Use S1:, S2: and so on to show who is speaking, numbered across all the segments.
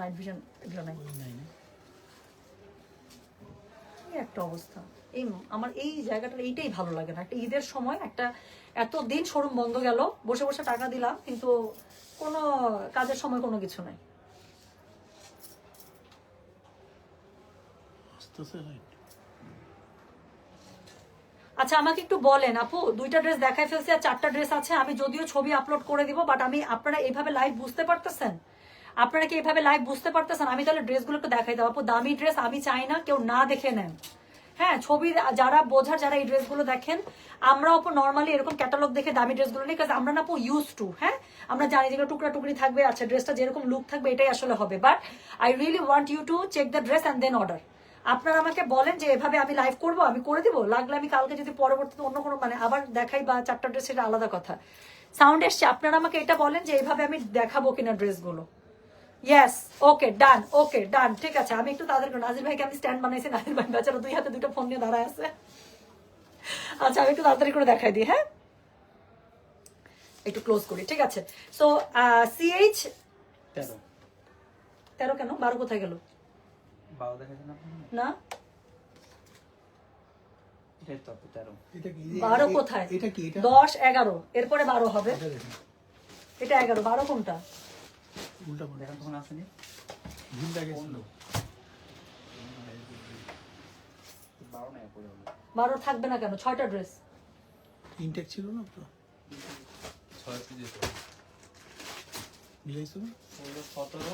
S1: Night vision এগুলো নাই। একটা অবস্থা। এই আমার এই জায়গাটার এইটাই ভালো লাগে না। একটা ঈদের সময় একটা এত দিন শোরুম বন্ধ গেল বসে বসে টাকা দিলাম কিন্তু কোনো কাজের সময় কোনো কিছু নাই। আচ্ছা আমাকে একটু বলেন আপু দুইটা ড্রেস দেখাই ফেলছি আর চারটা ড্রেস আছে আমি যদিও ছবি আপলোড করে দিব বাট আমি আপনারা এইভাবে লাইভ বুঝতে পারতেছেন? আপনারা কি এভাবে লাইভ বুঝতে পারতেছেন? আমি তাহলে ড্রেসগুলো একটু দেখাই দেবো। আপু, দামি ড্রেস আমি চাই না, কেউ না দেখে নেন। হ্যাঁ ছবি যারা বোঝার, যারা এই ড্রেসগুলো দেখেন, আমরা আপু নর্মালি এরকম ক্যাটালগ দেখে দামি ড্রেসগুলো নিই কাজ আমরা না আপু ইউজ টু হ্যাঁ? আমরা জানি যেগুলো টুকরা টুকরি থাকবে আচ্ছা ড্রেসটা যেরকম লুক থাকবে, এটাই আসলে হবে। But I really want you to check the dress and then order আপনারা আমাকে বলেন যে, এভাবে আমি লাইভ করব, আমি করে দিব? লাগলে আমি কালকে যদি পরবর্তীতে অন্য কোনো মানে আবার দেখাই বা চারটা ড্রেস সেটা আলাদা কথা। সাউন্ড এসছে, আপনারা আমাকে এটা বলেন যে এইভাবে আমি দেখাবো কিনা ড্রেসগুলো ইয়েস ওকে ডান ওকে ডান ঠিক আছে আমি একটু তাদের নাজির ভাইকে আমি স্ট্যান্ড বানাইছি নাজির ভাই বেচারা দুই হাতে দুটো ফোন নিয়ে দাঁড়ায় আছে। আচ্ছা আমি একটু তাড়াতাড়ি করে দেখাই দিই হ্যাঁ? একটু ক্লোজ করি ঠিক আছে? সো সিএইচ
S2: তেরো।
S1: তেরো কেন? বারো কোথায় গেল?
S3: বারো দেখাচ্ছেন আপনি?
S1: না? বারো কোথায়?
S2: এটা কি? এটা?
S1: দশ এগারো এরপরে বারো হবে।
S2: এটা
S1: এগারো বারো কোনটা?
S2: উল্টা পাল্টা
S3: দেখেন তখন আসেনি।
S2: ভুলটা গেছিল।
S3: বারো
S1: থাকবে না কেন? ছয়টা ড্রেস
S2: ইনটেক ছিল না তো?
S4: ছয়শো যেত
S2: মিলাইছো
S3: সতেরো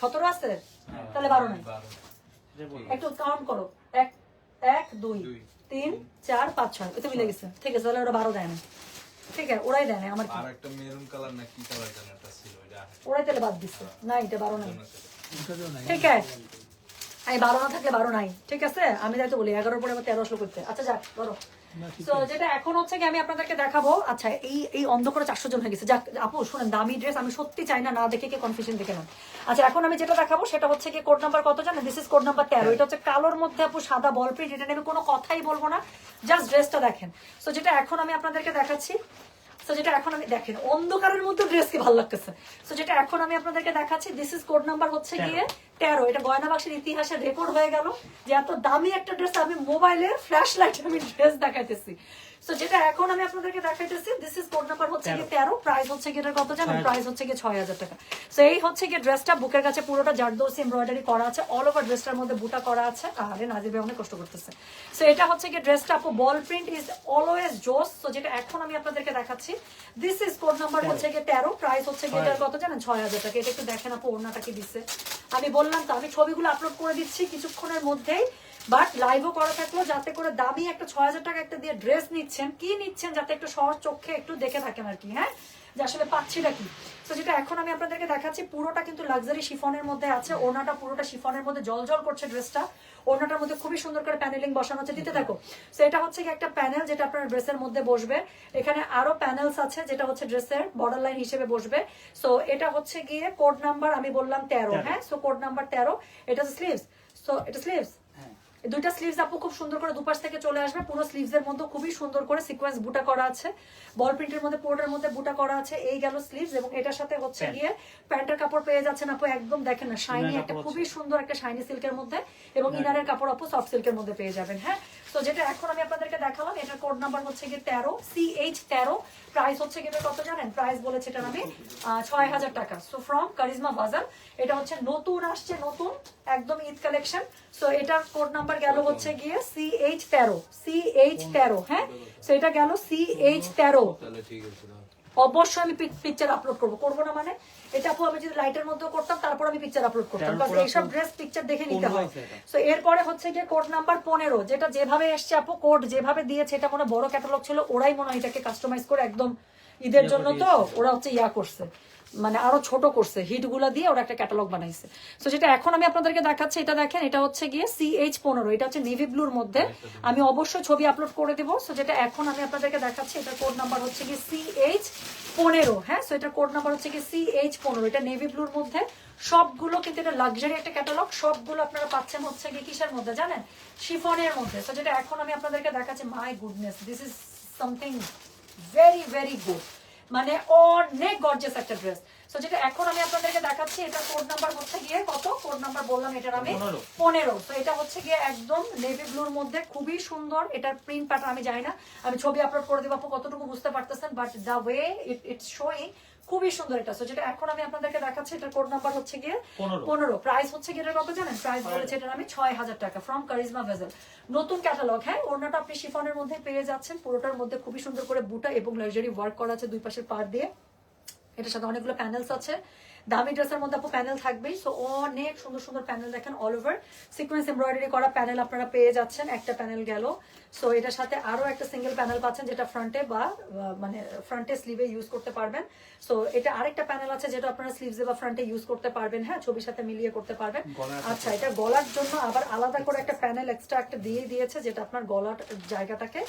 S1: সতেরো আছে তাহলে বারো নাই।
S4: বারো।
S3: সেটা বলব
S1: একটু কাউন্ট করো। এক এক দুই
S4: দুই।
S1: তিন চার পাঁচ ছয়। এতে মিলে গেছে। ঠিক আছে তাহলে ওরা বারো দেয় না। ঠিক আছে ওরাই দেয় না আমার কি।
S4: আর একটা মেরুন কালার না কি কালার জানি একটা ছিল এটা
S1: ওরাই তাহলে বাদ দিছে। না এটা বারো নাই। ঠিক আছে। আমি বারো না থাকলে বারো নাই। ঠিক আছে? আমি তাই তো বলি এগারো পরে আবার তেরো আসলো করতে। আচ্ছা যাক ধরো। তো যেটা এখন হচ্ছে কি আমি আপনাদেরকে দেখাবো। আচ্ছা এই এই অন্ধকারে চারশো জন হয়ে গেছে। যাক আপু শুনেন দামি ড্রেস আমি সত্যি চাই না না দেখে কি কনফিউশন দেখে আচ্ছা এখন আমি যেটা দেখাবো সেটা হচ্ছে কি কোড নাম্বার কত জানেন? দিস ইজ কোড নাম্বার তেরো। এটা হচ্ছে কালোর মধ্যে আপু সাদা বল প্রিন্ট এটা নিয়ে আমি কোনো কথাই বলব না। জাস্ট ড্রেসটা দেখেন। তো যেটা এখন আমি আপনাদেরকে দেখাচ্ছি তো যেটা এখন আমি দেখেন অন্ধকারের মধ্যে ড্রেস কি ভালো লাগতেছে। তো যেটা এখন আমি আপনাদেরকে দেখাচ্ছি দিস ইজ কোড নাম্বার হচ্ছে গিয়ে তেরো। এটা গয়না বাক্সের ইতিহাসে রেকর্ড হয়ে গেল যে এত দামি একটা ড্রেস আমি মোবাইলে ফ্ল্যাশ লাইট আমি ড্রেস দেখাইতেছি। তো যেটা এখন আমি আপনাদেরকে দেখাইতেছি দিস ইজ কোড নাম্বার হচ্ছে গিয়ে তেরো। প্রাইস হচ্ছে গিয়ে কত জানেন? প্রাইস হচ্ছে গিয়ে ছয় হাজার টাকা। তো এই হচ্ছে গিয়ে ড্রেসটা বুকের কাছে পুরোটা জারদোসি এমব্রয়ডারি করা আছে অল ওভার ড্রেসটার মধ্যে বুটা করা আছে। আরে ভাই অনেক কষ্ট করতেছে। তো এটা হচ্ছে গিয়ে ড্রেসটা আপু বল প্রিন্ট ইজ অলওয়েজ জোস। তো যেটা এখন আমি আপনাদেরকে দেখাচ্ছি দিস ইজ কোড নাম্বার হচ্ছে গিয়ে তেরো প্রাইস হচ্ছে গিয়ে এটার কত জানেন? ছয় হাজার টাকা। এটা একটু দেখেন আপু ওড়নাটা কি দিচ্ছে আমি বললাম তো আমি ছবিগুলো আপলোড করে দিচ্ছি কিছুক্ষণের মধ্যেই বাট লাইভও করা থাকল যাতে করে দামি একটা ছয় হাজার টাকা একটা দিয়ে ড্রেস নিচ্ছেন। কি নিচ্ছেন যাতে একটু সহজ চোখে একটু দেখে থাকেন আর কি হ্যাঁ? যে আসলে পাচ্ছিটা কি? তো যেটা এখন আমি আপনাদেরকে দেখাচ্ছি পুরোটা কিন্তু লাক্সারি শিফনের মধ্যে আছে। ওড়নাটা পুরোটা শিফনের মধ্যে জল জল করছে ড্রেসটা ওড়নাটার মধ্যে খুবই সুন্দর করে প্যানেলিং বসানো আছে দিতে থাকো। তো এটা হচ্ছে কি একটা প্যানেল যেটা আপনার ড্রেসের মধ্যে বসবে। এখানে আরও প্যানেলস আছে যেটা হচ্ছে ড্রেসের বর্ডার লাইন হিসেবে বসবে। সো এটা হচ্ছে গিয়ে কোড নাম্বার আমি বললাম তেরো হ্যাঁ? সো কোড নাম্বার তেরো। এটা স্লিভস সো এটা স্লিভস
S3: হ্যাঁ।
S1: দুইটা স্লিভস আপু খুব সুন্দর করে দুপাশ থেকে চলে আসবে। পুরো স্লিভস এর মধ্যে খুবই সুন্দর করে সিকোয়েন্স বুটা করা আছে। বল প্রিন্টের মধ্যে পুরোটার মধ্যে বুটা করা আছে। এই গেল স্লিভস এবং এটার সাথে হচ্ছে গিয়ে প্যান্টের কাপড় পেয়ে যাচ্ছেন আপু একদম দেখেন না শাইনি একটা খুবই সুন্দর একটা শাইনি সিল্কের মধ্যে এবং ইনারের কাপড় আপু সফট সিল্কের মধ্যে পেয়ে যাবেন হ্যাঁ? তো যেটা এখন আমি আপনাদেরকে দেখালাম এটার কোড নাম্বার হচ্ছে গিয়ে তেরো সি এইচ তেরো। প্রাইস হচ্ছে গিয়ে কত জানেন? প্রাইস বলেছে এটার আমি ছয় হাজার টাকা। সো ফ্রম কারিজমা বাজার এটা হচ্ছে নতুন আসছে নতুন একদম ঈদ কালেকশন সো এটার কোড নাম্বার গেল হচ্ছে গিয়ে সি এইচ তেরো সি এইচ তেরো হ্যাঁ? সো এটা গেল সি এইচ তেরো।
S4: তাহলে ঠিক আছে দাও।
S1: অবশ্যই আমি পিকচার আপলোড করব। করব না মানে? এটা আপু আমি যদি লাইটের মধ্যে করতাম তারপর আমি পিকচার আপলোড করতাম। এইসব ড্রেস পিকচার দেখে নিতে হয়। তো এরপরে হচ্ছে গিয়ে কোড নাম্বার পনেরো যেটা যেভাবে এসছে আপু কোড যেভাবে দিয়েছে এটা মনে হয় বড় ক্যাটালগ ছিল ওরাই মনে হয় এটাকে কাস্টমাইজ করে একদম ঈদের জন্য তো ওরা হচ্ছে ইয়া করছে। মানে আরও ছোট করছে হিটগুলা দিয়ে ওরা একটা ক্যাটালগ বানাইছে। তো যেটা এখন আমি আপনাদেরকে দেখাচ্ছি এটা দেখেন এটা হচ্ছে গিয়ে সি এইচ পনেরো এটা হচ্ছে নেভি ব্লুর মধ্যে। আমি অবশ্যই ছবি আপলোড করে দেবো। সো যেটা এখন আমি আপনাদেরকে দেখাচ্ছি এটা কোড নাম্বার হচ্ছে গিয়ে সি এইচ পনেরো হ্যাঁ? সো এটা কোড নাম্বার হচ্ছে গিয়ে সি এইচ পনেরো এটা নেভি ব্লুর মধ্যে। সবগুলো কিন্তু এটা লাক্সারি একটা ক্যাটালগ সবগুলো আপনারা পাচ্ছেন হচ্ছে গিয়ে কিসের মধ্যে জানেন? শিফনের মধ্যে। তো যেটা এখন আমি আপনাদেরকে দেখাচ্ছি my goodness this is something very very good মানে অনেক গর্জেস একটা ড্রেস যেটা এখন আমি আপনাদেরকে দেখাচ্ছি এটা কোড নাম্বার হচ্ছে গিয়ে কত? কোড নাম্বার বললাম এটার আমি
S3: পনেরো।
S1: তো এটা হচ্ছে গিয়ে একদম নেভি ব্লুর মধ্যে খুবই সুন্দর। এটার প্রিন্ট প্যাটার্ন আমি জানি না। আমি ছবি আপলোড করে দেবো কতটুকু বুঝতে পারতেছেন? But the way it it's showing খুবই সুন্দর এটা তো যেটা এখন আমি আপনাদেরকে দেখাচ্ছি এটার কোড নাম্বার হচ্ছে গিয়ে
S3: পনেরো।
S1: প্রাইস হচ্ছে গিয়ে কত জানেন? প্রাইস বলেছে এটার আমি ছয় হাজার টাকা ফ্রম কারিজমা ভেজেল নতুন ক্যাটালগ হ্যাঁ? ওড়নাটা আপনি শিফনের মধ্যে পেয়ে যাচ্ছেন। পুরোটার মধ্যে খুবই সুন্দর করে বুটা এবং লাক্সারি ওয়ার্ক করা আছে দুই পাশের পার দিয়ে। এটার সাথে অনেকগুলো প্যানেলস আছে। দামি ড্রেসের মধ্যে আপু প্যানেল থাকবেই। সো অনেক সুন্দর সুন্দর প্যানেল দেখেন অল ওভার সিকোয়েন্স এমব্রয়ডারি করা প্যানেল আপনারা পেয়ে যাচ্ছেন। একটা প্যানেল গেল। সো এটার সাথে আরও একটা সিঙ্গেল প্যানেল পাচ্ছেন যেটা ফ্রন্টে বা মানে ফ্রন্টে স্লিভে ইউজ করতে পারবেন। সো এটা আরেকটা প্যানেল আছে যেটা আপনারা স্লিভসে বা ফ্রন্টে ইউজ করতে পারবেন। হ্যাঁ ছবির সাথে মিলিয়ে করতে পারবেন। আচ্ছা এটা গলার জন্য আবার আলাদা করে একটা প্যানেল এক্সট্রা একটা দিয়ে দিয়েছে যেটা আপনার গলার জায়গাটাকে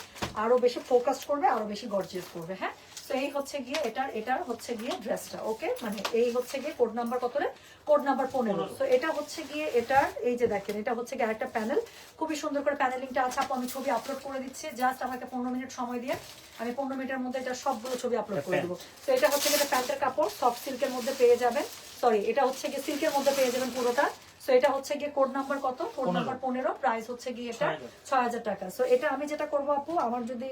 S1: আরও বেশি ফোকাস করবে আরও বেশি গর্জিয়াস করবে। হ্যাঁ তো এই হচ্ছে গিয়ে এটার এটার হচ্ছে গিয়ে ড্রেসটা ওকে মানে এই হচ্ছে গিয়ে কোড নাম্বার কত রে? কোড নাম্বার পনেরো। তো এটা হচ্ছে গিয়ে এটার এই যে দেখেন এটা হচ্ছে গিয়ে আরেকটা প্যানেল খুবই সুন্দর করে প্যানেলিংটা আছে। আপু আমি ছবি আপলোড করে দিচ্ছি। জাস্ট আমাকে পনেরো মিনিট সময় দিয়ে আমি পনেরো মিনিটের মধ্যে এটা সবগুলো ছবি আপলোড করে দেবো। তো এটা হচ্ছে গিয়ে প্যান্টের কাপড় সফট সিল্কের মধ্যে পেয়ে যাবেন। সরি এটা হচ্ছে গিয়ে সিল্কের মধ্যে পেয়ে যাবেন পুরোটা। সো এটা হচ্ছে গিয়ে কোড নাম্বার কত? কোড নাম্বার পনেরো প্রাইস হচ্ছে গিয়ে এটা
S3: ছয় হাজার।
S1: টাকা। সো এটা আমি যেটা করব আপু আমার যদি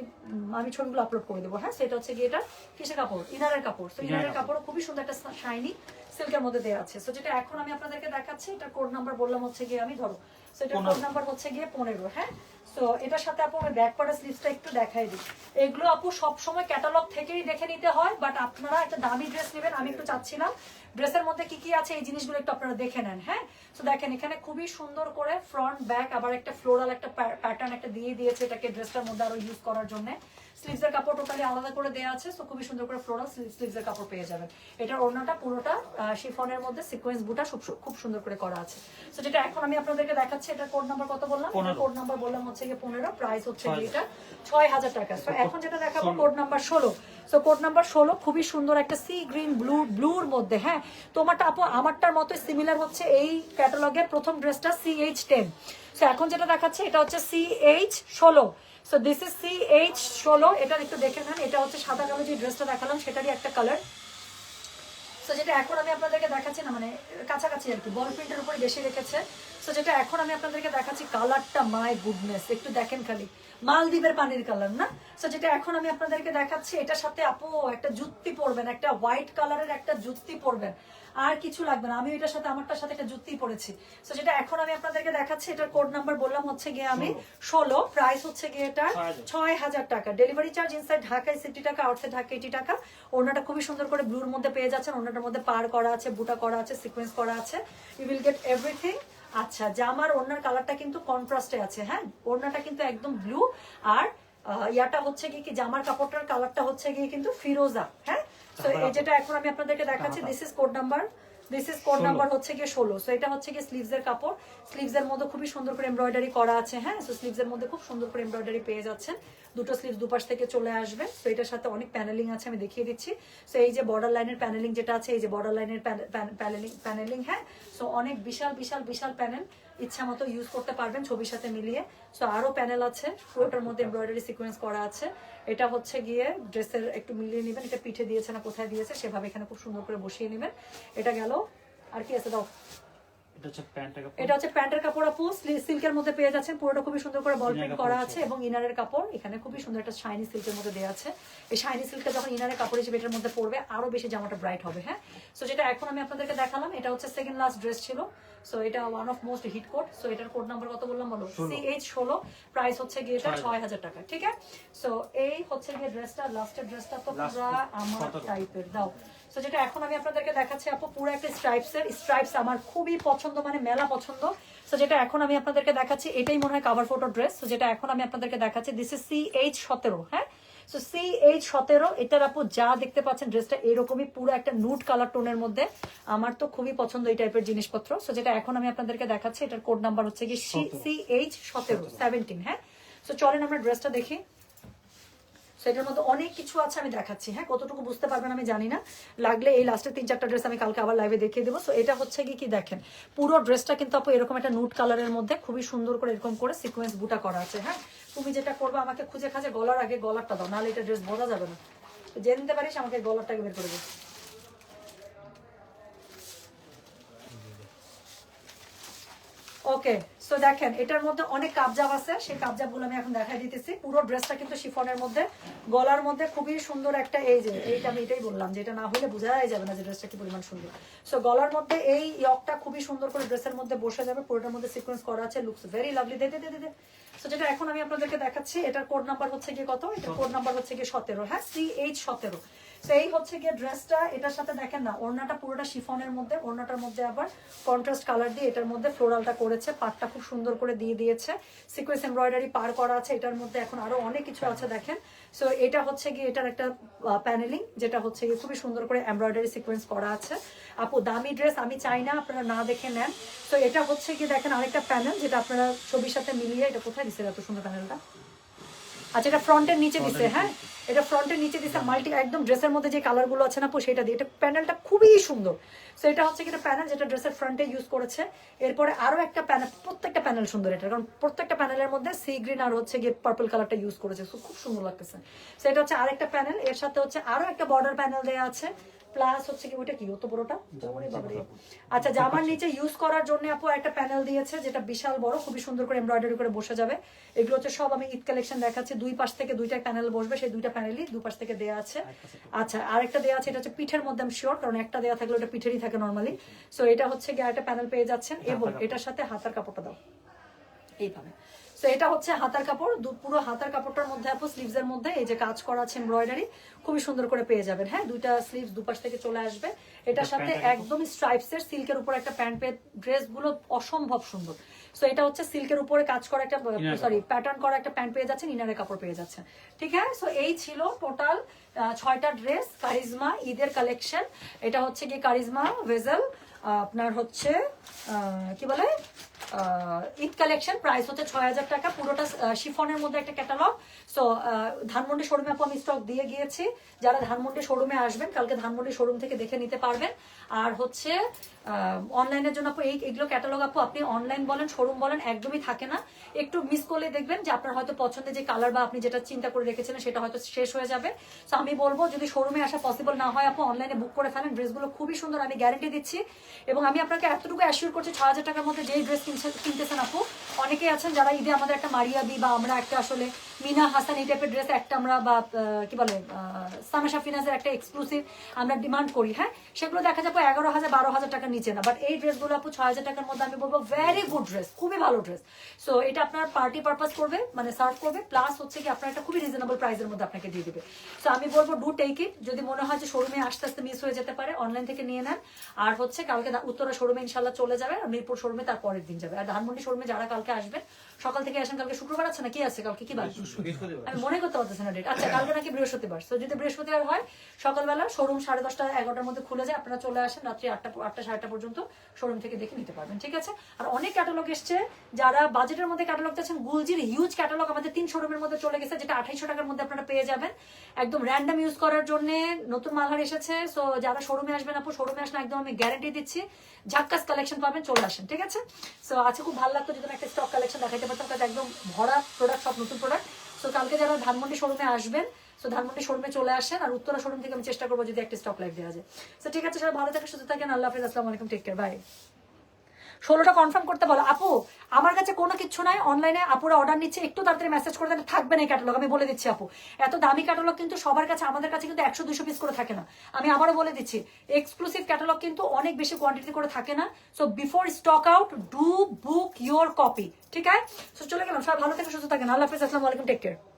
S1: আমি ছবিগুলো আপলোড করে দেবো হ্যাঁ? সেটা হচ্ছে গিয়ে এটা কিসের কাপড়? ইনারের কাপড়। তো ইনারের
S3: ইনারের
S1: কাপড়। খুবই সুন্দর একটা শাইনি সিল্কের মধ্যে দেওয়া আছে। সো যেটা এখন আমি আপনাদেরকে দেখাচ্ছি এটা কোড নাম্বার বললাম হচ্ছে গিয়ে আমি ধরো। সো এটা কোড নাম্বার হচ্ছে গিয়ে পনেরো হ্যাঁ? সো এটার সাথে আপু আমি ব্যাক স্লিভসটা একটু দেখাই দিই। এগুলো আপু সবসময় ক্যাটালগ থেকেই দেখে নিতে হয় বাট আপনারা একটা দামি ড্রেস নেবেন, আমি একটু চাচ্ছিলাম। ড্রেসের মধ্যে কি কি আছে এই জিনিসগুলো একটু আপনারা দেখে নেন হ্যাঁ? তো দেখেন, এখানে খুবই সুন্দর করে ফ্রন্ট ব্যাক আবার একটা ফ্লোরাল একটা প্যাটার্ন একটা দিয়ে দিয়েছে এটাকে ড্রেসটার মধ্যে আরও ইউজ করার জন্য। স্লিভসের কাপড় টোটালি আলাদা করে দেওয়া আছে তো খুবই সুন্দর করে ফ্লোরাল স্লিভসের কাপড় পেয়ে যাবেন। এটার ওড়নাটা পুরোটা শিফনের মধ্যে সিকোয়েন্স বুটা খুব খুব সুন্দর করে করা আছে। তো যেটা এখন আমি আপনাদেরকে দেখাচ্ছি এটার কোড নাম্বার কত বললাম। কোড নাম্বার বললাম হচ্ছে গিয়ে পনেরো প্রাইস হচ্ছে এটা ছয় হাজার টাকা। তো এখন যেটা দেখাবো কোড নাম্বার ষোলো। তো কোড নাম্বার ষোলো খুবই সুন্দর একটা সি গ্রিন ব্লু ব্লুর মধ্যে হ্যাঁ? তোমারটা আপু আমারটার মতো সিমিলার হচ্ছে এই ক্যাটালগের প্রথম ড্রেসটা সি এইচ টেন তো এখন যেটা দেখাচ্ছে এটা হচ্ছে সি এইচ ষোলো। So this is C H ষোলো এটা একটু দেখে নেন, এটা হচ্ছে সাদা কালো যে ড্রেসটা দেখালাম, সেটারই একটা কালার তো যেটা এখন আমি আপনাদেরকে দেখাচ্ছি না মানে কাছাকাছি আর কি বল প্রিন্টের উপরে বেশি রেখেছে। তো যেটা এখন আমি আপনাদেরকে দেখাচ্ছি কালারটা মাই গুডনেস একটু দেখেন খালি। মালদ্বীপের পানির কালার না? সো যেটা এখন আমি আপনাদেরকে দেখাচ্ছি, এটার সাথে আপু একটা জুত্তি পরবেন, একটা হোয়াইট কালারের একটা জুত্তি পরবেন। আর কিছু লাগবে না। আমি এটার সাথে আমারটার সাথে একটা জুত্তি পরেছি তো যেটা এখন আমি আপনাদেরকে দেখাচ্ছি এটার কোড নাম্বার বললাম হচ্ছে গিয়ে আমি ষোলো। প্রাইস হচ্ছে গিয়ে এটা
S3: ছয় হাজার।
S1: টাকা। ডেলিভারি চার্জ ইনসাইড ঢাকায় sixty taka outside Dhaka eighty taka. ওনাটা খুবই সুন্দর করে ব্লুর মধ্যে পেয়ে যাচ্ছেন। ওনাটার মধ্যে পার করা আছে বুটা করা আছে সিকোয়েন্স করা আছে। ইউ উইল গেট এভরিথিং আচ্ছা জামার ওনার কালারটা কিন্তু কন্ট্রাস্টে আছে হ্যাঁ? ওনাটা কিন্তু একদম ব্লু আর ইয়াটা হচ্ছে কি কি জামার কাপড়টার কালারটা হচ্ছে গিয়ে কিন্তু ফিরোজা হ্যাঁ? তো এই যেটা এখন আমি আপনাদেরকে দেখাচ্ছি this is code number this is code number হচ্ছে গিয়ে ষোলো। সো এটা হচ্ছে গিয়ে স্লিভস এর কাপড়। স্লিভস এর মধ্যে খুবই সুন্দর করে এমব্রয়ডারি করা আছে হ্যাঁ? সো স্লিভস এর মধ্যে খুব সুন্দর করে এমব্রয়ডারি পেয়ে যাচ্ছেন। দুটো স্লিভস দুপাশ থেকে চলে আসবে। তো এটার সাথে অনেক প্যানেলিং আছে আমি দেখিয়ে দিচ্ছি। সো এই যে বর্ডার লাইনের প্যানেলিং যেটা আছে এই যে বর্ডার লাইনের প্যানেলিং প্যানেলিং হ্যাঁ? সো অনেক বিশাল বিশাল বিশাল প্যানেল ইচ্ছা মতো ইউজ করতে পারবেন ছবির সাথে মিলিয়ে। সো আরও প্যানেল আছে, পুরোটার মধ্যে এমব্রয়ডারি সিকোয়েন্স করা আছে। এটা হচ্ছে গিয়ে ড্রেসের একটু মিলিয়ে নেবেন, এটা পিঠে দিয়েছে না কোথায় দিয়েছে, সেভাবে এখানে খুব সুন্দর করে বসিয়ে নেবেন। এটা গেল আর কি আছে দাও।
S3: এটা হচ্ছে প্যান্টের কাপড়।
S1: আপু। সিল্কের মধ্যে পেয়ে যাচ্ছেন। পুরোটা খুবই সুন্দর করে বল প্রিন্ট করা আছে এবং ইনারের কাপড়। এখানে খুবই সুন্দর একটা শাইনি সিল্কের মধ্যে দেওয়া আছে। এই শাইনি সিল্কটা যখন ইনারের কাপড় হিসেবে এটার মধ্যে পড়বে আরও বেশি জামাটা ব্রাইট হবে হ্যাঁ? সো যেটা এখন আমি আপনাদেরকে দেখালাম এটা হচ্ছে সেকেন্ড লাস্ট ড্রেস ছিল। সো এটা one of most hit code so এটার কোড নাম্বার কত বললাম বলো? সি এইচ ষোলো। প্রাইস হচ্ছে গিয়ে এটা ছয় হাজার। টাকা ঠিক আছে? সো এই হচ্ছে গিয়ে ড্রেসটা লাস্টের ড্রেসটা তো পুরা আমার। টাইপের দাও। তো যেটা এখন আমি আপনাদেরকে দেখাচ্ছি আপু পুরো একটা স্ট্রাইপস এর স্ট্রাইপস আমার খুবই পছন্দ মানে মেলা পছন্দ। তো যেটা এখন আমি আপনাদেরকে দেখাচ্ছি এটাই মনে হয় কাভার ফটো ড্রেস তো যেটা এখন আমি আপনাদেরকে দেখাচ্ছি দিস ইজ সি এইচ সতেরো হ্যাঁ? সো সি এইচ সতেরো এটার আপু যা দেখতে পাচ্ছেন ড্রেসটা এরকমই পুরো একটা নুট কালার টোনের মধ্যে। আমার তো খুবই পছন্দ এই টাইপের জিনিসপত্র। সো যেটা এখন আমি আপনাদেরকে দেখাচ্ছি এটার কোড নাম্বার হচ্ছে কি সি এইচ সতেরো সেভেন্টিন হ্যাঁ? সো চলেন আমরা ড্রেসটা দেখি। সেটার মধ্যে অনেক কিছু আছে আমি দেখাচ্ছি। হ্যাঁ কতটুকু বুঝতে পারবেন আমি জানি না। লাগলে এই লাস্টের তিন চারটা ড্রেস আমি কালকে আবার লাইভে দেখিয়ে দেবো। তো এটা হচ্ছে কি কি দেখেন? পুরো ড্রেসটা কিন্তু আপু এরকম একটা নুট কালারের মধ্যে খুবই সুন্দর করে এরকম করে সিকোয়েন্স বুটা করা আছে। হ্যাঁ তুমি যেটা করবে আমাকে খুঁজে খাজে গলার আগে গলারটা দাও, নাহলে এটা ড্রেস বোঝা যাবে না। জেনতে পারিস, আমাকে গলারটাকে বের করে দে। ওকে সো দেখেন এটার মধ্যে অনেক কাবজাব আছে সেই কাবজাবগুলো আমি এখন দেখাই দিতেছি। পুরো ড্রেসটা কিন্তু শিফনের মধ্যে গলার মধ্যে খুবই সুন্দর একটা এই যে এইটা আমি এটাই বললাম যে এটা না হলে বোঝাই যাবে না যে ড্রেসটা কি পরিমাণ সুন্দর। সো গলার মধ্যে এই ইয়কটা খুবই সুন্দর করে ড্রেসের মধ্যে বসে যাবে পুরোটার মধ্যে সিকোয়েন্স করা আছে লুকস ভেরি লাভলি দে দে দে দে, দে। সো যেটা এখন আমি আপনাদেরকে দেখাচ্ছি এটার কোড নাম্বার হচ্ছে গিয়ে কত? এটা কোড নাম্বার হচ্ছে গিয়ে সতেরো হ্যাঁ? সি এইচ সতেরো। তো এই হচ্ছে গিয়ে ড্রেসটা এটার সাথে দেখেন না, ওড়নাটা পুরোটা শিফনের মধ্যে, ওড়নাটার মধ্যে আবার কন্ট্রাস্ট কালার দিয়ে এটার মধ্যে ফ্লোরালটা করেছে, পাটটা খুব সুন্দর করে দিয়ে দিয়েছে। সিকোয়েন্স এমব্রয়ডারি পার করা আছে, এটার মধ্যে এখন আরও অনেক কিছু আছে দেখেন। সো এটা হচ্ছে গিয়ে এটার একটা প্যানেলিং যেটা হচ্ছে গিয়ে খুবই সুন্দর করে এমব্রয়ডারি সিকোয়েন্স করা আছে। আপু, দামি ড্রেস আমি চাই না, আপনারা না দেখে নেন। তো এটা হচ্ছে গিয়ে দেখেন আরেকটা প্যানেল যেটা আপনারা ছবির সাথে মিলিয়ে, এটা কোথায় দিচ্ছে এত সুন্দর প্যানেলটা আচ্ছা এটা ফ্রন্টের নিচে দিছে হ্যাঁ? এটা ফ্রন্টের নিচে দিছে মাল্টি একদম ড্রেসের মধ্যে যে কালারগুলো আছে না পো সেটা দিয়ে। এটা প্যানেলটা খুবই সুন্দর। সো এটা হচ্ছে একটা প্যানেল যেটা ড্রেসের ফ্রন্টে ইউজ করেছে। এরপরে আরও একটা প্যানেল প্রত্যেকটা প্যানেল সুন্দর এটা কারণ প্রত্যেকটা প্যানেলের মধ্যে সি গ্রিন আর হচ্ছে গিয়ে পার্পল কালারটা ইউজ করেছে। সো খুব সুন্দর লাগতেছে। সো এটা হচ্ছে আরেকটা প্যানেল এর সাথে হচ্ছে আরও একটা বর্ডার প্যানেল দেওয়া আছে। প্লাস হচ্ছে কি ওটা কি? অত বড়টা? আচ্ছা জামার নিচে ইউজ করার জন্য আপু একটা প্যানেল দিয়েছে যেটা বিশাল বড় খুবই সুন্দর করে এমব্রয়ডারি করে বসে যাবে। এগুলো হচ্ছে সব আমি ঈদ কালেকশন দেখাচ্ছি। দুই পাশ থেকে দুইটা প্যানেল বসবে সেই দুইটা প্যানেলই দুই পাশ থেকে দেওয়া আছে। আচ্ছা আরেকটা দেওয়া আছে এটা হচ্ছে পিঠের মধ্যে আমি শিওর কারণ একটা দেওয়া থাকলে ওটা পিঠেরই থাকে নর্মালি সো এটা হচ্ছে গিয়ে একটা প্যানেল পেয়ে যাচ্ছেন। এবং এটার সাথে হাতার কাপড়টা দাও। এইভাবে। তো এটা হচ্ছে হাতার কাপড়। দু- পুরো হাতার কাপড়টার মধ্যে আপু স্লিভস এর মধ্যে এই যে কাজ করা আছে এমব্রয়ডারি খুবই সুন্দর করে পেয়ে যাবেন। হ্যাঁ দুইটা স্লিভস দুপাশ থেকে চলে আসবে। এটার সাথে একদম স্ট্রাইপস এর সিল্কের উপর একটা প্যান্ট পেয়ে ড্রেসগুলো অসম্ভব সুন্দর। সো এটা হচ্ছে সিল্কের উপরে কাজ করা একটা সরি প্যাটার্ন করা একটা প্যান্ট পেয়ে যাচ্ছেন ইনারের কাপড় পেয়ে যাচ্ছেন। ঠিক আছে? সো এই ছিল টোটাল ছয়টা ড্রেস কারিজমা ঈদের কালেকশন এটা হচ্ছে কি কারিজমা ভেজেল আপনার হচ্ছে আহ, কি বলে? ঈদ কালেকশন প্রাইস হচ্ছে ছয় হাজার টাকা। পুরোটা শিফনের মধ্যে একটা ক্যাটালগ সো ধানমন্ডি শোরুমে আপু আমি স্টক দিয়ে গিয়েছি। যারা ধানমন্ডি শোরুমে আসবেন, কালকে ধানমন্ডি শোরুম থেকে দেখে নিতে পারবেন। আর হচ্ছে অনলাইনের জন্য আপু এই, এগুলো ক্যাটালগ আপু আপনি অনলাইন বলেন শোরুম বলেন, একদমই থাকে না। একটু মিস করলে দেখবেন যে আপনার হয়তো পছন্দের যে কালার বা আপনি যেটা চিন্তা করে রেখেছিলেন সেটা হয়তো শেষ হয়ে যাবে। তো আমি বলব যদি শোরুমে আসা পসিবল না হয় আপু অনলাইনে বুক করে ফেলেন। ড্রেসগুলো খুবই সুন্দর, আমি গ্যারেন্টি দিচ্ছি। এবং আমি আপনাকে এতটুকু অ্যাসিওর করছি ছ হাজার টাকার মধ্যে যেই ড্রেস কিনতেছেন আপু, অনেকেই আছেন যারা ঈদে আমাদের একটা মারিয়াবি বা আমরা একটা আসলে মিনা হাসান এই টাইপের ড্রেস একটা আমরা বা কি বলে সামাশা ফিনান্সের একটা এক্সক্লুসিভ আমরা ডিমান্ড করি হ্যাঁ? সেগুলো দেখা যাবে এগারো হাজার, বারো হাজার টাকার নিচে না বাট এই ড্রেসগুলো আপু ছয় হাজার টাকার মধ্যে আমি বলব ভেরি গুড ড্রেস খুবই ভালো ড্রেস সো এটা আপনার পার্টি পারপাস করবে মানে সার্ভ করবে প্লাস হচ্ছে কি আপনার একটা খুবই রিজনেবল প্রাইসের মধ্যে আপনাকে দিয়ে দিবে। সো আমি বলব ডু টেক ইট যদি মনে হয় যে শোরুমে আস্তে আস্তে মিস হয়ে যেতে পারে অনলাইন থেকে নিয়ে নেন। আর হচ্ছে কালকে উত্তরা শোরুমে ইনশাল্লাহ চলে যাবে, আর মিরপুর শোরুমে তার পরের দিন যাবে। আর ধানমন্ডি শোরুমে যারা কালকে আসবেন, সকাল থেকে আসেন, কালকে শুক্রবার আছে না, কি আছে কালকে? কি বার? আমি মনে করতে পারতেছি না ডেট আচ্ছা কালকে নাকি বৃহস্পতিবার। তো যদি বৃহস্পতিবার হয় সকালবেলা শোরুম সাড়ে দশটা এগারোটার মধ্যে খুলে যায় আপনারা চলে আসেন রাত্রি আটটা আটটা সাড়ে পর্যন্ত শোরুম থেকে দেখে নিতে পারবেন ঠিক আছে? আর অনেক ক্যাটালগ এসছে যারা বাজেটের মধ্যে ক্যাটালগ চাচ্ছেন গুলজির হিউজ ক্যাটালগ আমাদের তিন শোরুমের মধ্যে চলে গেছে যেটা আঠাইশো টাকার মধ্যে আপনারা পেয়ে যাবেন। একদম র্যান্ডম ইউজ করার জন্য নতুন মালহার এসেছে। সো যারা শোরুমে আসবেন আপু শোরুমে আসলে একদম আমি গ্যারান্টি দিচ্ছি ঝাক্কাস কালেকশন পাবেন চলে আসেন ঠিক আছে? সো আজকে খুব ভালো লাগতো যদি আমি একটা স্টক কালেকশন দেখাইতে পারতাম কারণ একদম ভরা প্রোডাক্ট সব নতুন প্রোডাক্ট সো কালকে যারা ধানমন্ডি শোরুমে আসবেন সো ধানমন্ডি শোরুমে চলে আসেন, আর উত্তরা শোরুম থেকে আমি চেষ্টা করব যদি একটা স্টক লাইভ দেওয়া যায়। সো ঠিক আছে, সবাই ভালো থাকে সুস্থ থাকেন, আল্লাহ হাফিজ, আসসালামু আলাইকুম টেক কেয়ার বাই ষোলোটা কনফার্ম করতে বলো। আপু, আমার কাছে কোনো কিছু নাই। অনলাইনে আপুরা অর্ডার নিচ্ছে, একটু তাড়াতাড়ি মেসেজ করে দেন, থাকবে না ক্যাটালগ আমি বলে দিচ্ছি আপু। এত দামি ক্যাটালগ কিন্তু সবার কাছে, আমাদের কাছে কিন্তু একশো দুশো পিস করে থাকে না। আমি আবারও বলে দিচ্ছি এক্সক্লুসিভ ক্যাটালগ কিন্তু অনেক বেশি কোয়ান্টিটি করে থাকে না। So before stock out do book your copy ঠিক আছে? সো চলে গেলাম। সবাই ভালো থেকে, সুস্থ থাকেন। আল্লাহ হাফিজ, আসসালামু আলাইকুম টেক কেয়ার